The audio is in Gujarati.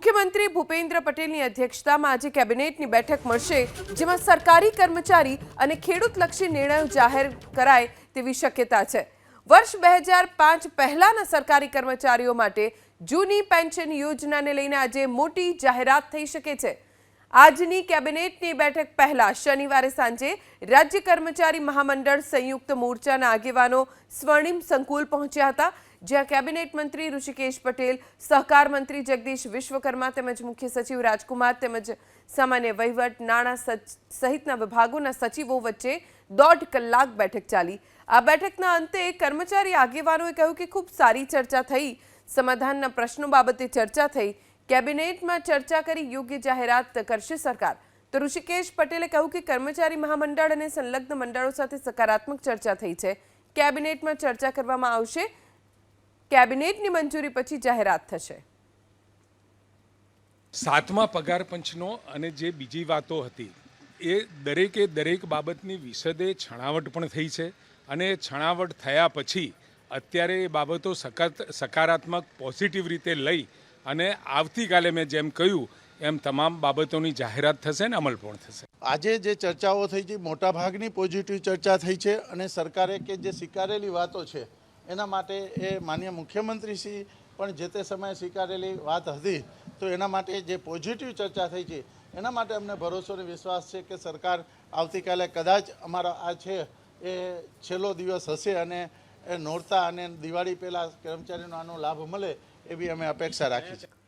મુખ્યમંત્રી ભૂપેન્દ્ર પટેલની અધ્યક્ષતામાં આજે કેબિનેટની બેઠક મળશે, જેમાં સરકારી કર્મચારી અને ખેડૂતલક્ષી નિર્ણયો જાહેર કરાય તેવી શક્યતા છે. વર્ષ બે હજાર પાંચ પહેલાના સરકારી કર્મચારીઓ માટે જૂની પેન્શન યોજનાને લઈને આજે મોટી જાહેરાત થઈ શકે છે. આજની કેબિનેટની બેઠક પહેલા શનિવારે સાંજે રાજ્ય કર્મચારી મહામંડળ સંયુક્ત મોરચાના આગેવાનો સ્વર્ણિમ સંકુલ પહોંચ્યા હતા જ્યાં કેબિનેટ મંત્રી ઋષિકેશ પટેલ, સહકાર મંત્રી જગદીશ વિશ્વકર્મા તેમજ મુખ્ય સચિવ રાજકુમાર તેમજ સામાન્ય વહીવટ નાણાં સહિતના વિભાગોના સચિવો વચ્ચે દોઢ કલાક બેઠક ચાલી. આ બેઠકના અંતે કર્મચારી આગેવાનોએ કહ્યું કે ખૂબ સારી ચર્ચા થઈ. સમાધાનના પ્રશ્નો બાબતે ચર્ચા થઈ. કેબિનેટમાં ચર્ચા કરી યોગ્ય જાહેરાત કરશે સરકાર. તો ઋષિકેશ પટેલે કહ્યું કે કર્મચારી મહામંડળ અને સંલગ્ન મંડળો સાથે સકારાત્મક ચર્ચા થઈ છે. કેબિનેટમાં ચર્ચા કરવામાં આવશે. કેબિનેટની મંજૂરી પછી જાહેરાત થશે. સાતમા પગાર પંચનો અને જે બીજી વાતો હતી એ દરેકે દરેક બાબતની વિશદે છણાવટ પણ થઈ છે અને એ છણાવટ થયા પછી અત્યારે એ બાબતો સકત સકારાત્મક પોઝિટિવ રીતે લઈ અને આવતીકાલે મેં જેમ કહ્યું એમ તમામ બાબતોની જાહેરાત થશે ને અમલ પણ થશે. આજે જે ચર્ચાઓ થઈ છે મોટાભાગની પોઝિટિવ ચર્ચા થઈ છે અને સરકારે કે જે સ્વીકારેલી વાતો છે એના માટે એ માન્ય મુખ્યમંત્રીશ્રી પણ જે તે સમયે સ્વીકારેલી વાત હતી, તો એના માટે જે પોઝિટિવ ચર્ચા થઈ છે, એના માટે અમને ભરોસો અને વિશ્વાસ છે કે સરકાર આવતીકાલે કદાચ અમારા આ છે, એ છેલ્લો દિવસ હશે અને એ નોરતા અને દિવાળી પહેલાં કર્મચારીનો આનો લાભ મળે એવી અમે અપેક્ષા રાખી છે.